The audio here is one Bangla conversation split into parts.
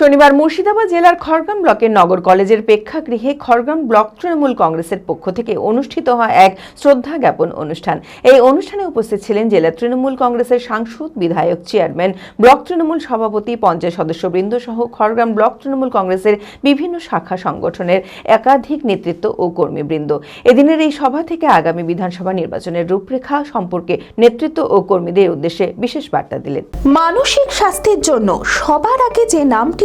শনিবার মুর্শিদাবাদ জেলার খড়গ্রাম ব্লকের নগর কলেজের প্রেক্ষাগৃহে খড়গ্রাম ব্লক তৃণমূল কংগ্রেসের পক্ষ থেকে অনুষ্ঠিত হয় এক শ্রদ্ধা জ্ঞাপন অনুষ্ঠান। এই অনুষ্ঠানে উপস্থিত ছিলেন জেলা তৃণমূল কংগ্রেসের সাংসদ, বিধায়ক, চেয়ারম্যান, ব্লক তৃণমূল সভাপতি, পঞ্চায়েত সদস্যবৃন্দ সহ খড়গ্রাম ব্লক তৃণমূল কংগ্রেসের বিভিন্ন শাখা সংগঠনের একাধিক নেতৃত্ব ও কর্মীবৃন্দ। এদিনের এই সভা থেকে আগামী বিধানসভা নির্বাচনের রূপরেখা সম্পর্কে নেতৃত্ব ও কর্মীদের উদ্দেশ্যে বিশেষ বার্তা দিলেন। মানসিক স্বাস্থ্যের জন্য সবার আগে যে নামটি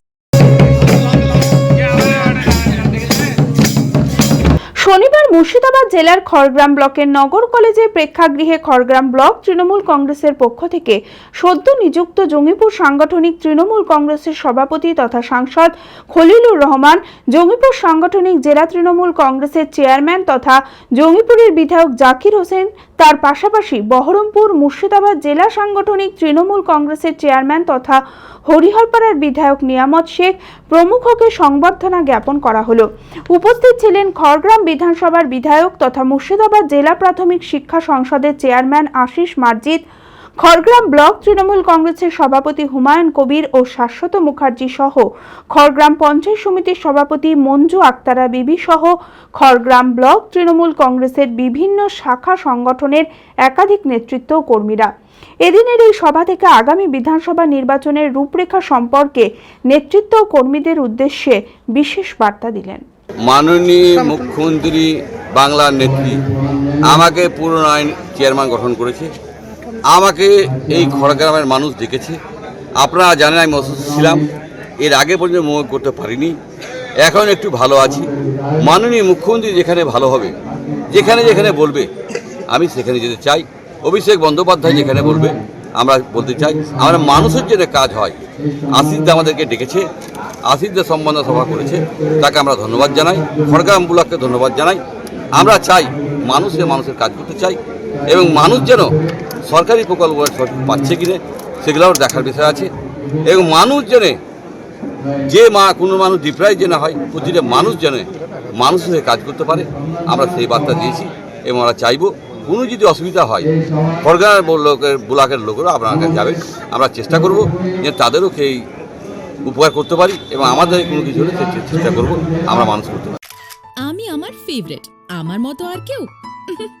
শনিবার মুর্শিদাবাদ জেলার খড়গ্রাম ব্লকের নগর কলেজের প্রেক্ষাগৃহে খড়গ্রাম ব্লক তৃণমূল কংগ্রেসের পক্ষ থেকে সদ্য নিযুক্ত জঙ্গিপুর সাংগঠনিক তৃণমূল কংগ্রেসের সভাপতি তথা সাংসদ খলিলুর রহমান, জঙ্গিপুর সাংগঠনিক জেলা তৃণমূল কংগ্রেসের চেয়ারম্যান তথা জঙ্গিপুরের বিধায়ক জাকির হোসেন তার পাশাপাশি বহরমপুর মুর্শিদাবাদ জেলা সাংগঠনিক তৃণমূল কংগ্রেসের চেয়ারম্যান তথা হরিহরপাড়ার বিধায়ক নিয়ামত শেখ প্রমুখকে সংবর্ধনা জ্ঞাপন করা হলো। উপস্থিত ছিলেন খড়গ্রাম বিধানসভার বিধায়ক তথা মুর্শিদাবাদ জেলা প্রাথমিক শিক্ষা সংসদের চেয়ারম্যান আশিস মার্জিত খড়গ্রাম ব্লক তৃণমূল কংগ্রেসের সভাপতি হুমায়ুন কবির ও শাশ্বত মুখার্জি সহ খড়গ্রাম পঞ্চায়েত সমিতির সভাপতি মঞ্জু আক্তারা বিবি সহ খড়গ্রাম ব্লক তৃণমূল কংগ্রেসের বিভিন্ন শাখা সংগঠনের একাধিক নেতৃত্ব কর্মীরা। এদিনের এই সভা থেকে আগামী বিধানসভা নির্বাচনের রূপরেখা সম্পর্কে নেতৃত্ব কর্মীদের উদ্দেশ্যে বিশেষ বার্তা দিলেন। মাননীয় মুখ্যমন্ত্রী বাংলার নেত্রী, আমাকে পুনরায় চেয়ারম্যান গঠন করেছে। আমাকে এই খড়গ্রামের মানুষ ডেকেছে আপনারা জানেন আমি অসুস্থ ছিলাম। এর আগে পর্যন্ত মুখ করতে পারিনি। এখন একটু ভালো আছি। মাননীয় মুখ্যমন্ত্রী যেখানে ভালো হবে, যেখানে যেখানে বলবে, আমি সেখানে যেতে চাই। অভিষেক বন্দ্যোপাধ্যায় যেখানে বলবে, আমরা বলতে চাই। আমরা মানুষের জন্য কাজ হয়। আশিসদা আমাদেরকে ডেকেছে আশিসদা সম্বন্ধ সভা করেছে। তাকে আমরা ধন্যবাদ জানাই। খড়গ্রাম ব্লককে ধন্যবাদ জানাই। আমরা চাই মানুষের মানুষের কাজ করতে চাই। এবং মানুষ যেন সরকারি প্রকল্প পাচ্ছে কিনে সেগুলোও দেখার বিষয় আছে। এবং মানুষ যেন যে মা, কোনো মানুষ ডিপ্রাইজ যেন হয়, প্রতিটা মানুষ যেন মানুষ হয়ে কাজ করতে পারে, আমরা সেই বার্তা দিয়েছি এবং আমরা চাইব কোনো যদি অসুবিধা হয় সরকার লোকের, ব্লকের লোকেরা আপনার কাছে যাবে আমরা চেষ্টা করব যে তাদেরও সেই উপকার করতে পারি এবং আমাদের কোনো কিছু হলে চেষ্টা করব আমরা মানুষ করতে পারি। আমি আমার ফেভারিট আমার মতো আর কেউ।